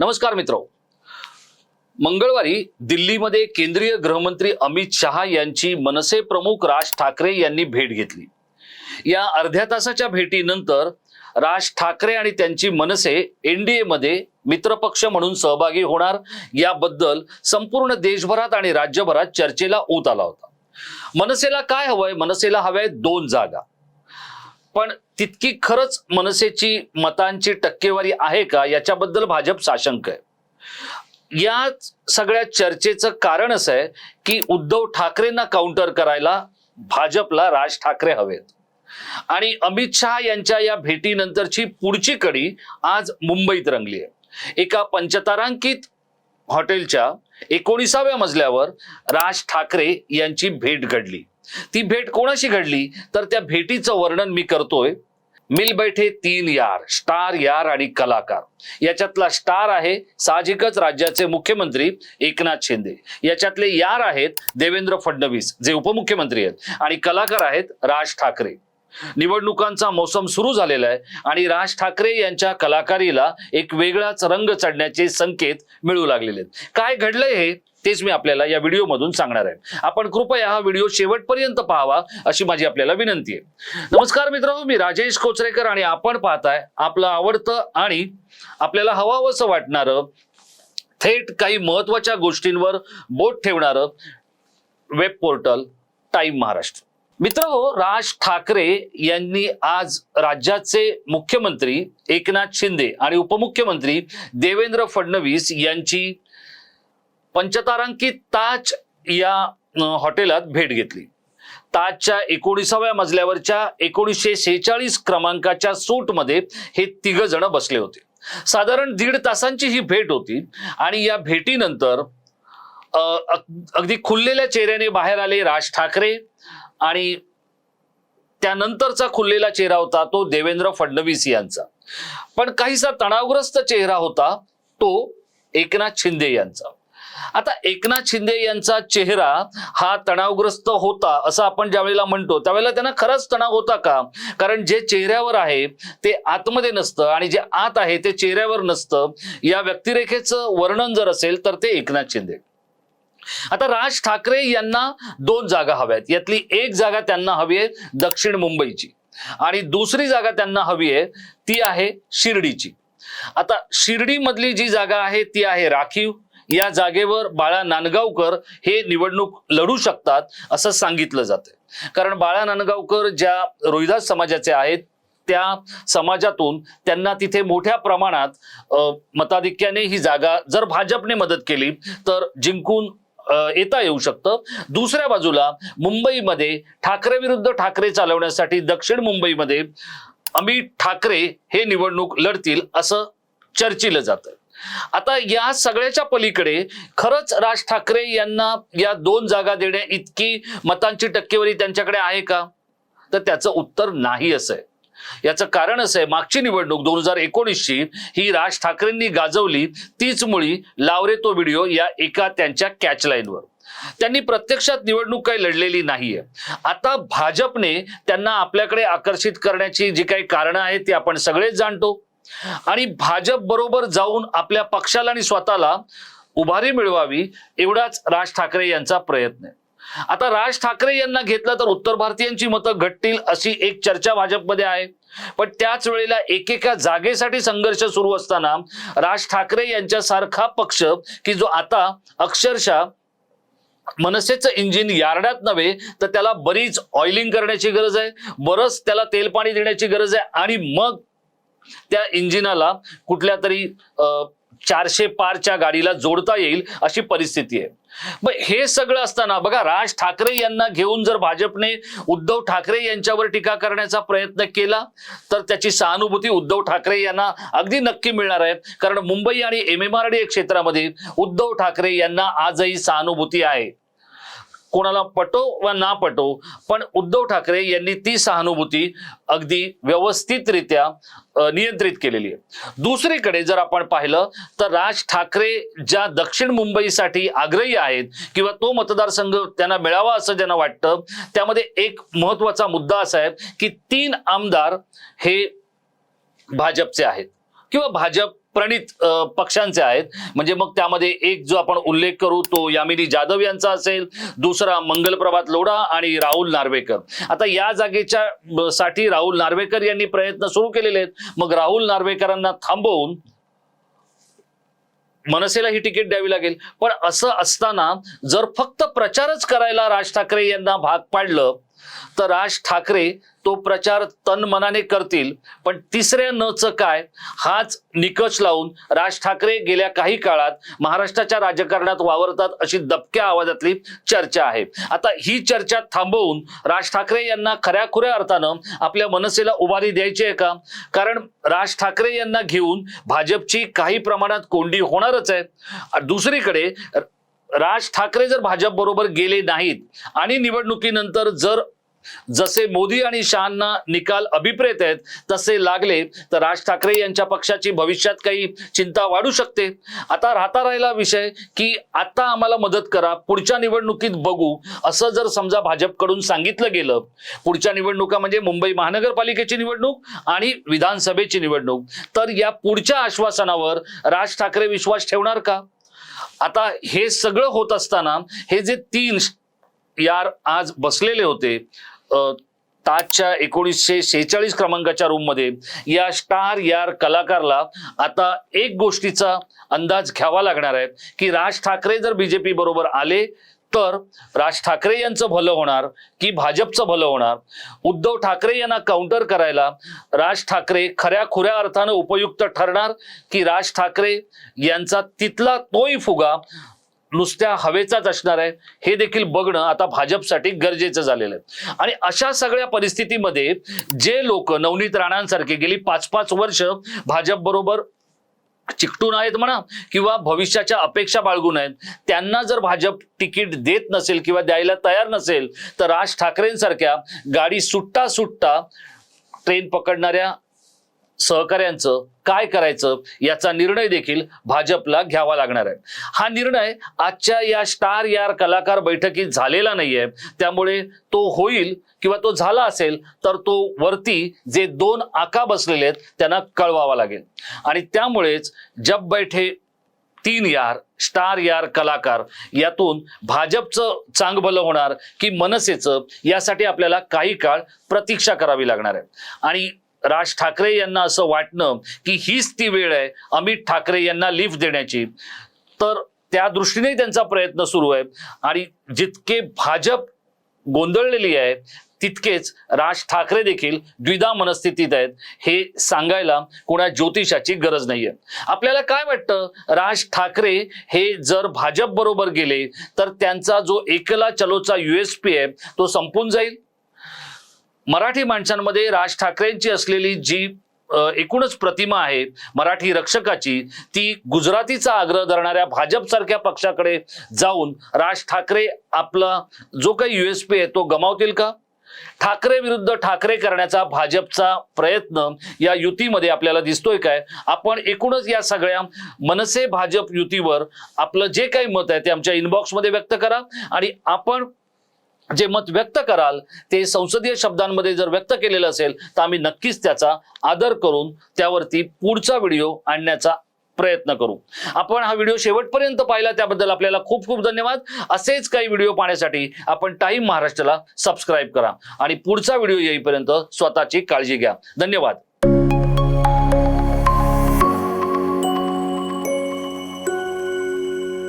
नमस्कार मित्र. मंगळवारी दिल्लीमध्ये केंद्रीय गृहमंत्री अमित शहा यांची मनसे प्रमुख राज ठाकरे यांनी भेट घेतली. या अर्ध्या तासाच्या भेटीनंतर राज ठाकरे आणि त्यांची मनसे एनडीए मध्ये मित्रपक्ष म्हणून सहभागी होणार. याबद्दल संपूर्ण देशभरात आणि राज्यभरात चर्चेला ऊत आला होता. मनसेला काय हवंय? मनसेला हवंय दोन जागा. पण तितकी खरंच मनसेची मतांची टक्केवारी आहे का? याच्याबद्दल भाजप साशंक आहे. या सगळ्या चर्चेचं कारण असं आहे की उद्धव ठाकरेंना काउंटर करायला भाजपला राज ठाकरे हवेत. आणि अमित शहा यांच्या या भेटीनंतरची पुढची कडी आज मुंबईत रंगली आहे. एका पंचतारांकित हॉटेलच्या एकोणीसाव्या मजल्यावर राज ठाकरे यांची भेट घडली. ती भेट कोणाशी घडली? तर त्या भेटीचं वर्णन मी करतोय. मिल बैठे तीन यार स्टार यार आणि कलाकार. याच्यातला स्टार आहे साहजिकच राज्याचे मुख्यमंत्री एकनाथ शिंदे. याच्यातले यार आहेत देवेंद्र फडणवीस जे उपमुख्यमंत्री आहेत आणि कलाकार आहेत राज ठाकरे. निवडणुकांचा मोसम सुरू झालेला आहे आणि राज ठाकरे यांच्या कलाकारीला एक वेगळाच रंग चढण्याचे संकेत मिळू लागलेले आहेत. काय घडलंय हे? तेच मी आपल्याला या व्हिडिओमधून सांगणार आहे. आपण कृपया हा व्हिडिओ शेवटपर्यंत पाहावा अशी माझी आपल्याला विनंती आहे. नमस्कार मित्रांनो मी राजेश कोचरेकर आणि आपण पाहताय आपलं आवडतं आणि आपल्याला हवावंसं वाटणारं थेट काही महत्त्वाच्या गोष्टींवर बोट ठेवणारं वेब पोर्टल टाइम महाराष्ट्र. मित्र राज ठाकरे यांनी आज राज्याचे मुख्यमंत्री एकनाथ शिंदे आणि उपमुख्यमंत्री देवेंद्र फडणवीस यांची पंचतारांकित ताज या हॉटेलात भेट घेतली. ताजच्या एकोणीसाव्या मजल्यावरच्या एकोणीसशे शेहेचाळीस क्रमांकाच्या सूटमध्ये हे तिघ जण बसले होते. साधारण दीड तासांची ही भेट होती आणि या भेटीनंतर अगदी खुललेल्या चेहऱ्याने बाहेर आले राज ठाकरे आणि त्यानंतरचा खुललेला चेहरा होता तो देवेंद्र फडणवीस यांचा. पण काहीसा तणावग्रस्त चेहरा होता तो एकनाथ शिंदे यांचा. आता एकनाथ शिंदे यांचा चेहरा हा तणावग्रस्त होता असं आपण ज्या वेळेला म्हणतो त्यावेळेला त्यांना खरंच तणाव होता का? कारण जे चेहऱ्यावर आहे ते आतमध्ये नसतं आणि जे आत आहे ते चेहऱ्यावर नसतं. या व्यक्तिरेखेचं वर्णन जर असेल तर ते एकनाथ शिंदे. आता राज ठाकरे यांना दोन जागा हव्यात. यातली एक जागा त्यांना हवी आहे दक्षिण मुंबईची. आणि दुसरी जागा त्यांना हवी आहे ती आहे शिर्डीची. आता शिर्डी मधली जी जागा आहे ती आहे राखीव. या जागेवर बाळा नांदगावकर हे निवडणूक लढू शकतात असं सांगितलं जातं कारण बाळा नांदगावकर ज्या रोहिदास समाजाचे आहेत त्या समाजातून त्यांना तिथे मोठ्या प्रमाणात मताधिक्याने ही जागा जर भाजपने मदत केली तर जिंकून येता येऊ शकतं. दुसऱ्या बाजूला मुंबईमध्ये ठाकरे विरुद्ध ठाकरे चालवण्यासाठी दक्षिण मुंबईमध्ये अमित ठाकरे हे निवडणूक लढतील असं चर्चिलं जातं आता या सगळ्याच्या पलीकडे खरंच राज ठाकरे यांना या दोन जागा देण्या इतकी मतांची टक्केवारी त्यांच्याकडे आहे का? तर त्याचं उत्तर नाही असं आहे. याचं कारण असं आहे मागची निवडणूक दोन हजार एकोणीसची ही राज ठाकरेंनी गाजवली तीच मुळी लावरे तो व्हिडिओ या एका त्यांच्या कॅचलाईनवर त्यांनी प्रत्यक्षात निवडणूक काही लढलेली नाहीये. आता भाजपने त्यांना आपल्याकडे आकर्षित करण्याची जी काही कारणं आहेत ती आपण सगळेच जाणतो. आणि भाजप बरोबर जाऊन आपल्या पक्षाला आणि स्वतःला उभारी मिळवावी एवढाच राज ठाकरे यांचा प्रयत्न आहे. आता राज ठाकरे यांना घेतलं तर उत्तर भारतीयांची मतं घटतील अशी एक चर्चा भाजपमध्ये आहे. पण त्याच वेळेला एकेका जागेसाठी संघर्ष सुरू असताना राज ठाकरे यांच्यासारखा पक्ष की जो आता अक्षरशः मनसेचं इंजिन यार्डात नव्हे तर त्याला बरीच ऑइलिंग करण्याची गरज आहे बरंच त्याला तेल पाणी देण्याची गरज आहे आणि मग त्या इंजिनाला कुठल्या तरी चारशे पारच्या गाडीला जोडता येईल अशी परिस्थिती आहे. मग हे सगळं असताना बघा राज ठाकरे यांना घेऊन जर भाजपने उद्धव ठाकरे यांच्यावर टीका करण्याचा प्रयत्न केला तर त्याची सहानुभूती उद्धव ठाकरे यांना अगदी नक्की मिळणार आहे कारण मुंबई आणि एम एम आर डी क्षेत्रामध्ये उद्धव ठाकरे यांना आजही सहानुभूती आहे. कोणाला पटो वा ना पटो पण उद्धव ठाकरे यांनी ती सहानुभूती अगदी व्यवस्थितरित्या नियंत्रित केलेली आहे. दुसरीकडे जर आपण पाहिलं तर राज ठाकरे ज्या दक्षिण मुंबईसाठी आग्रही आहेत किंवा तो मतदारसंघ त्यांना मिळावा असं ज्यांना वाटतं त्यामध्ये एक महत्त्वाचा मुद्दा असा आहे की तीन आमदार हे भाजपचे आहेत. किंवा भाजप प्रणित पक्षांचे आहेत. म्हणजे मग त्यामध्ये एक जो आपण उल्लेख करू तो यामिनी जाधव यांचा असेल दुसरा मंगलप्रभात लोढा आणि राहुल नार्वेकर. आता या जागेच्या साठी राहुल नार्वेकर यांनी प्रयत्न सुरू केलेले आहेत. मग राहुल नार्वेकरांना थांबवून मनसेला ही तिकीट द्यावी लागेल. पण असं असताना जर फक्त प्रचारच करायला राज ठाकरे यांना भाग पाडलं तर राज ठाकरे तो प्रचार तन मनाने करतील पण तिसऱ्या नचं काय? हाच निकष लावून राज ठाकरे गेल्या काही काळात महाराष्ट्राच्या राजकारणात वावरतात अशी दबक्या आवाजातली चर्चा आहे. आता ही चर्चा थांबवून राज ठाकरे यांना खऱ्याखुऱ्या अर्थानं आपल्या मनसेला उभारी द्यायची आहे का? कारण राज ठाकरे यांना घेऊन भाजपची काही प्रमाणात कोंडी होणारच आहे. दुसरीकडे राज ठाकरे जर भाजप बरोबर गेले नाहीत आणि निवडणुकीनंतर जर जसे मोदी आणि शहांना निकाल अभिप्रेत आहेत तसे लागले तर राज ठाकरे यांच्या पक्षाची भविष्यात काही चिंता वाढू शकते. आता राहता राहिला विषय की आता आम्हाला मदत करा पुढच्या निवडणुकीत बघू. असं जर समजा भाजपकडून सांगितलं गेलं पुढच्या निवडणुका म्हणजे मुंबई महानगरपालिकेची निवडणूक आणि विधानसभेची निवडणूक तर या पुढच्या आश्वासनावर राज ठाकरे विश्वास ठेवणार का? आता हे सगळं होत असताना हे जे तीन यार आज बसलेले होते ताजच्या एकोणीसशे शेहेचाळीस क्रमांकाच्या रूममध्ये या स्टार यार कलाकारला आता एक गोष्टीचा अंदाज घ्यावा लागणार आहे की राज ठाकरे जर बीजेपी बरोबर आले तर राज ठाकरे यांचं भलं होणार की भाजपचं भलं होणार? उद्धव ठाकरे यांना काउंटर करायला राज ठाकरे खऱ्या खुऱ्या अर्थानं उपयुक्त ठरणार की राज ठाकरे यांचा तिथला तोही फुगा नुसत्या हवेचाच असणार आहे? हे देखील बघणं आता भाजपसाठी गरजेचं झालेलं आहे. आणि अशा सगळ्या परिस्थितीमध्ये जे लोक नवनीत राणांसारखे गेली पाच पाच वर्ष भाजप बरोबर चिकटून आहेत म्हणा किंवा भविष्याच्या अपेक्षा बाळगून आहेत त्यांना जर भाजप तिकीट देत नसेल किंवा द्यायला तयार नसेल तर राज ठाकरेंसारख्या गाडी सुट्टा सुट्टा ट्रेन पकडणाऱ्या सहकाऱ्यांचं काय करायचं याचा निर्णय देखील भाजपला घ्यावा लागणार आहे. हा निर्णय आजच्या या स्टार यार कलाकार बैठकीत झालेला नाहीये. त्यामुळे तो होईल किंवा तो झाला असेल तर तो वरती जे दोन आका बसलेले आहेत त्यांना कळवावा लागेल. आणि त्यामुळेच जब बैठे तीन यार स्टार यार कलाकार यातून भाजपचं चांग भलं होणार की मनसेचं यासाठी आपल्याला काही काळ प्रतीक्षा करावी लागणार आहे. आणि राज ठाकरे यांना असं वाटणं की हीच ती वेळ आहे अमित ठाकरे यांना लिफ्ट देण्याची. तर त्या दृष्टीने त्यांचा प्रयत्न सुरू आहे. आणि जितके भाजप गोंधळलेली आहे तितकेच राज ठाकरे देखील द्विधा मनस्थितीत आहेत. हे सांगायला कोणा ज्योतिषाची गरज नाहीये. आपल्याला काय वाटतं? राज ठाकरे हे जर भाजप बरोबर गेले तर त्यांचा जो एकला चलोचा युएसपी आहे तो संपून जाईल? मराठी माणसांमध्ये राज ठाकरेंची असलेली जी एकूणच प्रतिमा आहे मराठी रक्षकाची ती गुजरातीचा आग्रह धरणाऱ्या भाजपसारख्या पक्षाकडे जाऊन राज ठाकरे आपला जो काही युएसपी आहे तो गमावतील का? ठाकरे विरुद्ध ठाकरे करण्याचा भाजपचा प्रयत्न या युतीमध्ये आपल्याला दिसतोय काय? आपण एकूणच या सगळ्या मनसे भाजप युतीवर आपलं जे काही मत आहे ते आमच्या इनबॉक्समध्ये व्यक्त करा आणि आपण जे मत व्यक्त कराल ते संसदीय शब्दांमध्ये जर व्यक्त केलेलं असेल तर आम्ही नक्कीच त्याचा आदर करून त्यावरती पुढचा व्हिडिओ आणण्याचा प्रयत्न करू. आपण हा व्हिडिओ शेवटपर्यंत पाहिला त्याबद्दल आपल्याला खूप खूप धन्यवाद. असेच काही व्हिडिओ पाहण्यासाठी आपण टाईम महाराष्ट्राला सबस्क्राईब करा आणि पुढचा व्हिडिओ येईपर्यंत स्वतःची काळजी घ्या. धन्यवाद.